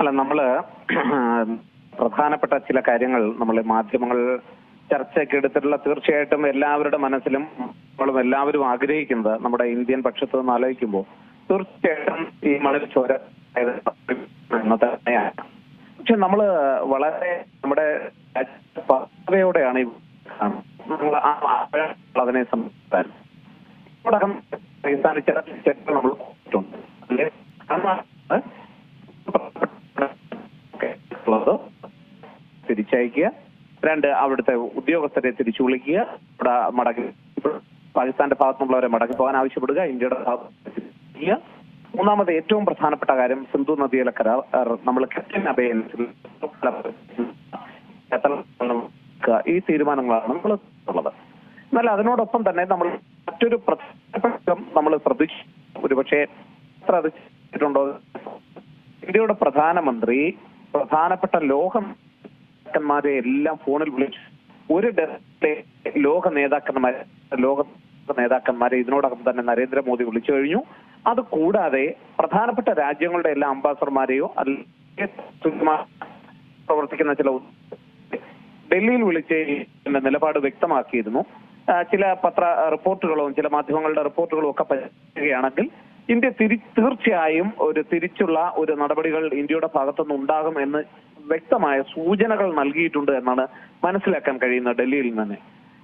അല്ല നമ്മൾ പ്രധാനപ്പെട്ട ചില കാര്യങ്ങൾ നമ്മൾ മാധ്യമങ്ങൾ ചർച്ചയ്ക്ക് എടുത്തിട്ടുള്ള തീർച്ചയായിട്ടും എല്ലാവരുടെ മനസ്സിലും നമ്മളും എല്ലാവരും ആഗ്രഹിക്കുന്നത് നമ്മുടെ ഇന്ത്യൻ പക്ഷത്ത് നിന്ന് ആലോചിക്കുമ്പോൾ തീർച്ചയായിട്ടും ഈ മണൽ ചോര തന്നെയാണ്. പക്ഷെ നമ്മൾ വളരെ നമ്മുടെ പദ്ധതിയോടെയാണ് അതിനെ പാകിസ്ഥാനിൽ ചില നമ്മൾ കൊടുത്തിട്ടുണ്ട് അതിൽ കാരണം ഉള്ളത് തിരിച്ചയക്കുക രണ്ട് അവിടുത്തെ ഉദ്യോഗസ്ഥരെ തിരിച്ചു വിളിക്കുക. ഇവിടെ മടങ്ങി പാകിസ്ഥാന്റെ ഭാഗത്തുനിന്നുള്ളവരെ മടങ്ങി പോകാൻ ആവശ്യപ്പെടുക. ഇന്ത്യയുടെ ഭാഗത്ത് മൂന്നാമത് ഏറ്റവും പ്രധാനപ്പെട്ട കാര്യം സിന്ധു നദിയിലെ കരാർ. നമ്മൾ കെറ്റിൻ അബയൻസിൽ ഈ തീരുമാനങ്ങളാണ് നമ്മൾ ഉള്ളത്. എന്നാൽ അതിനോടൊപ്പം തന്നെ നമ്മൾ മറ്റൊരു പ്രധാനപ്പെട്ട നമ്മൾ ശ്രദ്ധിച്ചു ഒരുപക്ഷെ അത് ഇന്ത്യയുടെ പ്രധാനമന്ത്രി പ്രധാനപ്പെട്ട ലോക നേതാക്കന്മാരെ എല്ലാം ഫോണിൽ വിളിച്ചു ഒരു ഡെസ്കിലെ ലോക നേതാക്കന്മാരെ ലോക നേതാക്കന്മാരെ ഇതിനോടകം തന്നെ നരേന്ദ്രമോദി വിളിച്ചു കഴിഞ്ഞു. അത് കൂടാതെ പ്രധാനപ്പെട്ട രാജ്യങ്ങളുടെ എല്ലാ അംബാസഡർമാരെയോ അല്ലെങ്കിൽ പ്രവർത്തിക്കുന്ന ചില ഡൽഹിയിൽ വിളിച്ച് നിലപാട് വ്യക്തമാക്കിയിരുന്നു. ചില പത്ര റിപ്പോർട്ടുകളും ചില മാധ്യമങ്ങളുടെ റിപ്പോർട്ടുകളും ഒക്കെ പരിശോധിക്കുകയാണെങ്കിൽ ഇന്ത്യ തിരി തീർച്ചയായും ഒരു തിരിച്ചുള്ള ഒരു നടപടികൾ ഇന്ത്യയുടെ ഭാഗത്തുനിന്ന് ഉണ്ടാകും എന്ന് വ്യക്തമായ സൂചനകൾ നൽകിയിട്ടുണ്ട് എന്നാണ് മനസ്സിലാക്കാൻ കഴിയുന്നത് ഡൽഹിയിൽ നിന്ന്.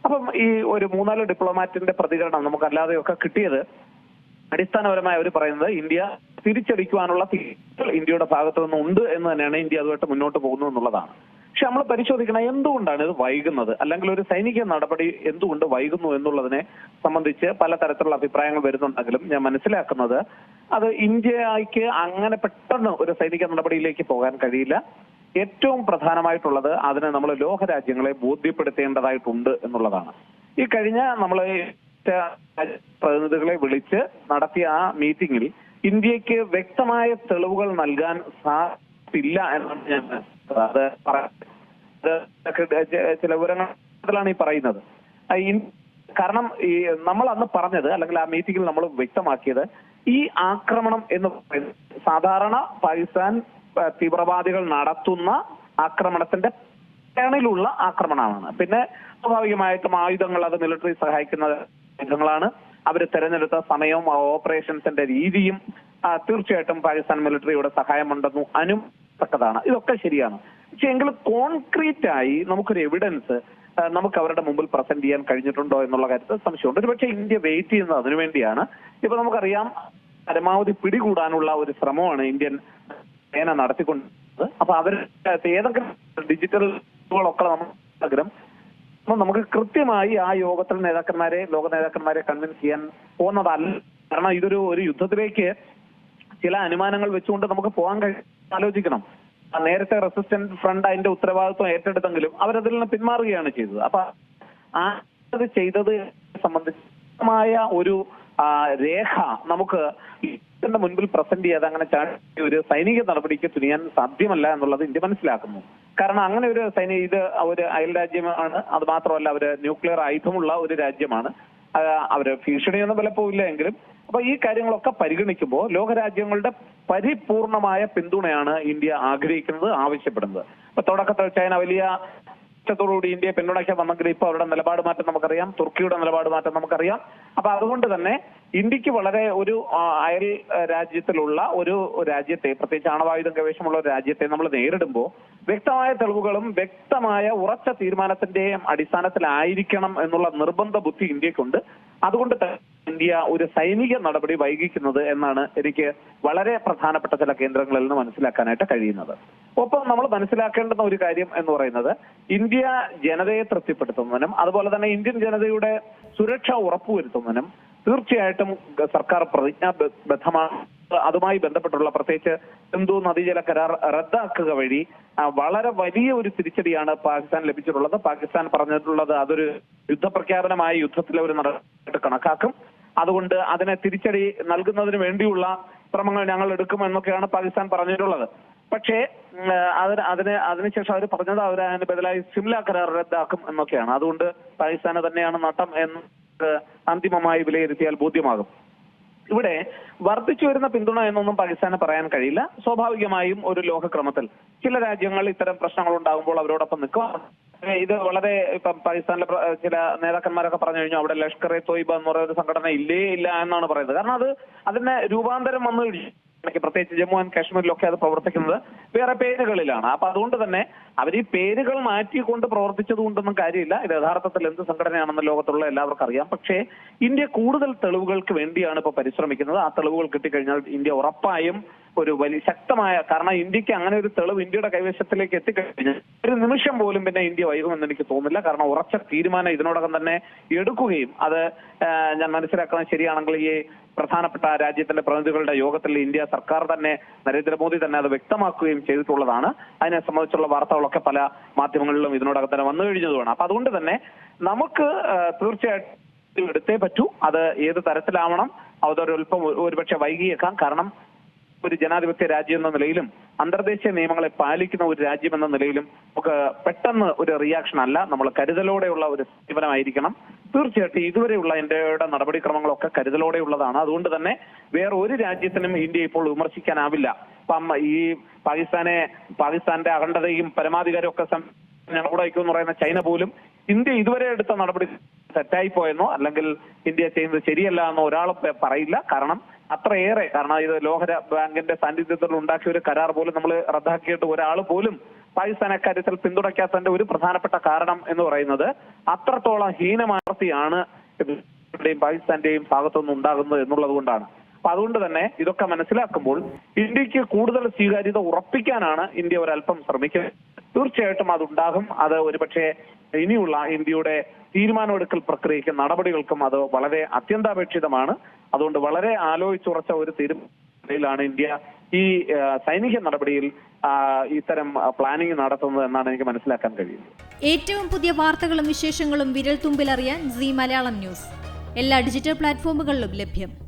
അപ്പം ഈ ഒരു മൂന്നാൽ ഡിപ്ലോമാറ്റിന്റെ പ്രതികരണം നമുക്ക് അല്ലാതെയൊക്കെ കിട്ടിയത് അടിസ്ഥാനപരമായി അവർ പറയുന്നത് ഇന്ത്യ തിരിച്ചടിക്കുവാനുള്ള ഇന്ത്യയുടെ ഭാഗത്തു നിന്ന് ഉണ്ട് എന്ന് തന്നെയാണ് ഇന്ത്യ അതുമായിട്ട് മുന്നോട്ട് പോകുന്നു എന്നുള്ളതാണ്. പക്ഷെ നമ്മൾ പരിശോധിക്കണം എന്തുകൊണ്ടാണ് ഇത് വൈകുന്നത്? അല്ലെങ്കിൽ ഒരു സൈനിക നടപടി എന്തുകൊണ്ട് വൈകുന്നു എന്നുള്ളതിനെ സംബന്ധിച്ച് പലതരത്തിലുള്ള അഭിപ്രായങ്ങൾ വരുന്നുണ്ടെങ്കിലും ഞാൻ മനസ്സിലാക്കുന്നത് അത് ഇന്ത്യയ്ക്ക് അങ്ങനെ പെട്ടെന്ന് ഒരു സൈനിക നടപടിയിലേക്ക് പോകാൻ കഴിയില്ല. ഏറ്റവും പ്രധാനമായിട്ടുള്ളത് അതിനെ നമ്മൾ ലോകരാജ്യങ്ങളെ ബോധ്യപ്പെടുത്തേണ്ടതായിട്ടുണ്ട് എന്നുള്ളതാണ് ഈ കഴിഞ്ഞ നമ്മൾ പ്രതിനിധികളെ വിളിച്ച് നടത്തിയ ആ മീറ്റിംഗിൽ ഇന്ത്യയ്ക്ക് വ്യക്തമായ തെളിവുകൾ നൽകാൻ സാധിക്കില്ല എന്നാണ് ഞാൻ. അത് ചില വിവരങ്ങളാണ് ഈ പറയുന്നത് കാരണം ഈ നമ്മൾ അന്ന് പറഞ്ഞത് അല്ലെങ്കിൽ ആ മീറ്റിംഗിൽ നമ്മൾ വ്യക്തമാക്കിയത് ഈ ആക്രമണം എന്ന് പറയുന്നത് സാധാരണ പാകിസ്ഥാൻ തീവ്രവാദികൾ നടത്തുന്ന ആക്രമണത്തിന്റെ ടേണിലുള്ള ആക്രമണമാണ്. പിന്നെ സ്വാഭാവികമായിട്ടും ആയുധങ്ങൾ അത് മിലിറ്ററി സഹായിക്കുന്ന ആയുധങ്ങളാണ്. അവർ തെരഞ്ഞെടുത്ത സമയവും ഓപ്പറേഷൻസിന്റെ രീതിയും തീർച്ചയായിട്ടും പാകിസ്ഥാൻ മിലിറ്ററിയുടെ സഹായമുണ്ടെന്നു അനുത്തക്കതാണ് ഇതൊക്കെ ശരിയാണ്. പക്ഷെ എങ്കിലും കോൺക്രീറ്റ് ആയി നമുക്കൊരു എവിഡൻസ് നമുക്ക് അവരുടെ മുമ്പിൽ പ്രസന്റ് ചെയ്യാൻ കഴിഞ്ഞിട്ടുണ്ടോ എന്നുള്ള കാര്യത്തിൽ സംശയമുണ്ട്. ഒരുപക്ഷെ ഇന്ത്യ വെയിറ്റ് ചെയ്യുന്നത് അതിനുവേണ്ടിയാണ് ഇപ്പൊ നമുക്കറിയാം പരമാവധി പിടികൂടാനുള്ള ഒരു ശ്രമമാണ് ഇന്ത്യൻ സേന നടത്തിക്കൊണ്ട് അപ്പൊ അവർ ഏതൊക്കെ ഡിജിറ്റൽ ഒക്കെ നമ്മൾ നമുക്ക് കൃത്യമായി ആ യോഗത്തിൽ നേതാക്കന്മാരെ ലോക നേതാക്കന്മാരെ കൺവിൻസ് ചെയ്യാൻ പോകുന്നതല്ല. കാരണം ഇതൊരു ഒരു യുദ്ധത്തിലേക്ക് ചില അനുമാനങ്ങൾ വെച്ചുകൊണ്ട് നമുക്ക് പോകാൻ കഴിയും ആലോചിക്കണം. നേരത്തെ റെസിസ്റ്റന്റ് ഫ്രണ്ട് അതിന്റെ ഉത്തരവാദിത്വം ഏറ്റെടുത്തെങ്കിലും അവരതിൽ നിന്ന് പിന്മാറുകയാണ് ചെയ്തത്. അപ്പൊ ആ ചെയ്തത് സംബന്ധിച്ചമായ ഒരു രേഖ നമുക്ക് ഇതിന്റെ മുൻപിൽ പ്രസന്റ് ചെയ്യാതെ അങ്ങനെ ചാടി ഒരു സൈനിക നടപടിക്ക് തുനിയാൻ സാധ്യമല്ല എന്നുള്ളത് ഇന്ത്യ മനസ്സിലാക്കുന്നു. കാരണം അങ്ങനെ ഒരു സൈനിക ഇത് ഒരു അയൽ രാജ്യമാണ്. അത് മാത്രമല്ല അവർ ന്യൂക്ലിയർ ആയുധമുള്ള ഒരു രാജ്യമാണ്. അവർ ഭീഷണിയൊന്നും പലപ്പോഴില്ല എങ്കിലും. അപ്പൊ ഈ കാര്യങ്ങളൊക്കെ പരിഗണിക്കുമ്പോൾ ലോകരാജ്യങ്ങളുടെ പരിപൂർണമായ പിന്തുണയാണ് ഇന്ത്യ ആഗ്രഹിക്കുന്നത് ആവശ്യപ്പെടുന്നത്. അപ്പൊ തുടക്കത്തിൽ ചൈന വലിയ ത്തോടുകൂടി ഇന്ത്യയെ പിന്തുണയ്ക്കാൻ വന്നെങ്കിൽ ഇപ്പൊ അവരുടെ നിലപാട് മാറ്റം നമുക്കറിയാം. തുർക്കിയുടെ നിലപാട് മാറ്റം നമുക്കറിയാം. അപ്പൊ അതുകൊണ്ട് തന്നെ ഇന്ത്യയ്ക്ക് വളരെ ഒരു അയൽ രാജ്യത്തിലുള്ള ഒരു രാജ്യത്തെ പ്രത്യേകിച്ച് ആണവായുധം ഗവേഷണമുള്ള ഒരു രാജ്യത്തെ നമ്മൾ നേരിടുമ്പോൾ വ്യക്തമായ തെളിവുകളും വ്യക്തമായ ഉറച്ച തീരുമാനത്തിന്റെയും അടിസ്ഥാനത്തിലായിരിക്കണം എന്നുള്ള നിർബന്ധ ബുദ്ധി ഇന്ത്യക്കുണ്ട്. അതുകൊണ്ട് ഇന്ത്യ ഒരു സൈനിക നടപടി വൈകിക്കുന്നത് എന്നാണ് എനിക്ക് വളരെ പ്രധാനപ്പെട്ട ചില കേന്ദ്രങ്ങളിൽ നിന്ന് മനസ്സിലാക്കാനായിട്ട് കഴിയുന്നത്. ഒപ്പം നമ്മൾ മനസ്സിലാക്കേണ്ടുന്ന ഒരു കാര്യം എന്ന് പറയുന്നത് ഇന്ത്യ ജനതയെ തൃപ്തിപ്പെടുത്തുന്നതിനും അതുപോലെ തന്നെ ഇന്ത്യൻ ജനതയുടെ സുരക്ഷ ഉറപ്പുവരുത്തുന്നതിനും തീർച്ചയായിട്ടും സർക്കാർ പ്രതിജ്ഞാബദ്ധമാണ് അതുമായി ബന്ധപ്പെട്ടുള്ള പ്രത്യേകിച്ച് സിന്ധു നദീജല കരാർ റദ്ദാക്കുക വഴി വളരെ വലിയ ഒരു തിരിച്ചടിയാണ് പാകിസ്ഥാൻ ലഭിച്ചിട്ടുള്ളത്. പാകിസ്ഥാൻ പറഞ്ഞിട്ടുള്ളത് അതൊരു യുദ്ധപ്രഖ്യാപനമായ യുദ്ധത്തിലെ ഒരു നടപടിയായിട്ട് കണക്കാക്കും. അതുകൊണ്ട് അതിനെ തിരിച്ചടി നൽകുന്നതിന് വേണ്ടിയുള്ള ശ്രമങ്ങൾ ഞങ്ങൾ എടുക്കുമെന്നൊക്കെയാണ് പാകിസ്ഥാൻ പറഞ്ഞിട്ടുള്ളത്. പക്ഷേ അതിന് അതിന് അതിനുശേഷം അവർ പറഞ്ഞത് അവർ അതിന് ബദലായി സിംല കരാർ റദ്ദാക്കും എന്നൊക്കെയാണ്. അതുകൊണ്ട് പാകിസ്ഥാന് തന്നെയാണ് നട്ടം എന്ന് അന്തിമമായി വിലയിരുത്തിയാൽ ബോധ്യമാകും. ഇവിടെ വർദ്ധിച്ചു വരുന്ന പിന്തുണ എന്നൊന്നും പാകിസ്ഥാന് പറയാൻ കഴിയില്ല. സ്വാഭാവികമായും ഒരു ലോകക്രമത്തിൽ ചില രാജ്യങ്ങൾ ഇത്തരം പ്രശ്നങ്ങൾ ഉണ്ടാകുമ്പോൾ അവരോടൊപ്പം നിൽക്കും. ഇത് വളരെ ഇപ്പം പാകിസ്ഥാനിലെ ചില നേതാക്കന്മാരൊക്കെ പറഞ്ഞു കഴിഞ്ഞു അവിടെ ലഷ്കർ എ തോയ്ബ എന്ന് പറയുന്ന ഒരു സംഘടന ഇല്ലേ ഇല്ല എന്നാണ് പറയുന്നത്. കാരണം അത് അതിന്റെ രൂപാന്തരം വന്നു കഴിഞ്ഞു. പ്രത്യേകിച്ച് ജമ്മു ആൻഡ് കാശ്മീരിലൊക്കെ അത് പ്രവർത്തിക്കുന്നത് വേറെ പേരുകളിലാണ്. അപ്പൊ അതുകൊണ്ട് തന്നെ അവർ ഈ പേരുകൾ മാറ്റിക്കൊണ്ട് പ്രവർത്തിച്ചത് കൊണ്ടൊന്നും കാര്യമില്ല. ഇത് യഥാർത്ഥത്തിൽ എന്ത് സംഘടനയാണെന്ന് ലോകത്തുള്ള എല്ലാവർക്കും അറിയാം. പക്ഷേ ഇന്ത്യ കൂടുതൽ തെളിവുകൾക്ക് വേണ്ടിയാണ് ഇപ്പൊ പരിശ്രമിക്കുന്നത്. ആ തെളിവുകൾ കിട്ടിക്കഴിഞ്ഞാൽ ഇന്ത്യ ഉറപ്പായും ഒരു വലിയ ശക്തമായ കാരണം ഇന്ത്യയ്ക്ക് അങ്ങനെ ഒരു തെളിവ് ഇന്ത്യയുടെ കൈവശത്തിലേക്ക് എത്തിക്കഴിഞ്ഞു. ഒരു നിമിഷം പോലും പിന്നെ ഇന്ത്യ വൈകുമെന്ന് എനിക്ക് തോന്നുന്നില്ല. കാരണം ഉറച്ച തീരുമാനം ഇതിനോടകം തന്നെ എടുക്കുകയും അത് ഞാൻ മനസ്സിലാക്കുന്നത് ശരിയാണെങ്കിൽ ഈ പ്രധാനപ്പെട്ട രാജ്യത്തിന്റെ പ്രതിനിധികളുടെ യോഗത്തിൽ ഇന്ത്യ സർക്കാർ തന്നെ നരേന്ദ്രമോദി തന്നെ അത് വ്യക്തമാക്കുകയും ചെയ്തിട്ടുള്ളതാണ്. അതിനെ സംബന്ധിച്ചുള്ള വാർത്തകളൊക്കെ പല മാധ്യമങ്ങളിലും ഇതിനോടകം തന്നെ വന്നു കഴിഞ്ഞതുമാണ്. അപ്പൊ അതുകൊണ്ട് തന്നെ നമുക്ക് തീർച്ചയായിട്ടും എടുത്തേ പറ്റൂ. അത് ഏത് തരത്തിലാവണം അതൊരൽപ്പം ഒരുപക്ഷെ വൈകിയേക്കാം. കാരണം ഒരു ജനാധിപത്യ രാജ്യം എന്ന നിലയിലും അന്തർദേശീയ നിയമങ്ങളെ പാലിക്കുന്ന ഒരു രാജ്യം എന്ന നിലയിലും ഒക്കെ പെട്ടെന്ന് ഒരു റിയാക്ഷൻ അല്ല. നമ്മൾ കരുതലോടെയുള്ള ഒരു സമീപനമായിരിക്കണം തീർച്ചയായിട്ടും ഇതുവരെയുള്ള ഇന്ത്യയുടെ നടപടിക്രമങ്ങളൊക്കെ കരുതലോടെയുള്ളതാണ്. അതുകൊണ്ട് തന്നെ വേറെ ഒരു രാജ്യത്തിനും ഇന്ത്യ ഇപ്പോൾ വിമർശിക്കാനാവില്ല. ഇപ്പം ഈ പാകിസ്ഥാനെ പാകിസ്ഥാന്റെ അഖണ്ഡതയും പരമാധികാരവും ഒക്കെ സം- എന്ന് പറയുന്ന ചൈന പോലും ഇന്ത്യ ഇതുവരെ എടുത്ത നടപടി തെറ്റായി പോയെന്നോ അല്ലെങ്കിൽ ഇന്ത്യ ചെയ്യുന്നത് ശരിയല്ല എന്നോ ഒരാൾ പറയില്ല. കാരണം അത്രയേറെ. കാരണം ഇത് ലോക ബാങ്കിന്റെ സാന്നിധ്യത്തിൽ ഉണ്ടാക്കിയ ഒരു കരാർ പോലും നമ്മൾ റദ്ദാക്കിയിട്ട് ഒരാൾ പോലും പാകിസ്ഥാൻ അക്കാര്യത്തിൽ പിന്തുണയ്ക്കാത്തതിന്റെ ഒരു പ്രധാനപ്പെട്ട കാരണം എന്ന് പറയുന്നത് അത്രത്തോളം ഹീനമാർത്തിയാണ് പാകിസ്ഥാന്റെയും ഭാഗത്തുനിന്ന് ഉണ്ടാകുന്നത് എന്നുള്ളത് കൊണ്ടാണ്. അപ്പൊ അതുകൊണ്ട് തന്നെ ഇതൊക്കെ മനസ്സിലാക്കുമ്പോൾ ഇന്ത്യയ്ക്ക് കൂടുതൽ സ്വീകാര്യത ഉറപ്പിക്കാനാണ് ഇന്ത്യ ഒരല്പം ശ്രമിക്കുന്നത്. തീർച്ചയായിട്ടും അതുണ്ടാകും. അത് ഒരുപക്ഷെ ഇനിയുള്ള ഇന്ത്യയുടെ തീരുമാനമെടുക്കൽ പ്രക്രിയയ്ക്ക് നടപടികൾക്കും അത് വളരെ അത്യന്താപേക്ഷിതമാണ്. അതുകൊണ്ട് വളരെ ആലോചിച്ചുറച്ച ഒരു തീരുമാനത്തിലാണ് ഇന്ത്യ ഈ സൈനിക നടപടിയിൽ ഇത്തരം പ്ലാനിംഗ് നടത്തുന്നത് എന്നാണ് എനിക്ക് മനസ്സിലാക്കാൻ കഴിയുന്നത്. ഏറ്റവും പുതിയ വാർത്തകളും വിശേഷങ്ങളും വിരൽ തുമ്പിലറിയാൻ സി മലയാളം ന്യൂസ്. എല്ലാ ഡിജിറ്റൽ പ്ലാറ്റ്ഫോമുകളിലും ലഭ്യം.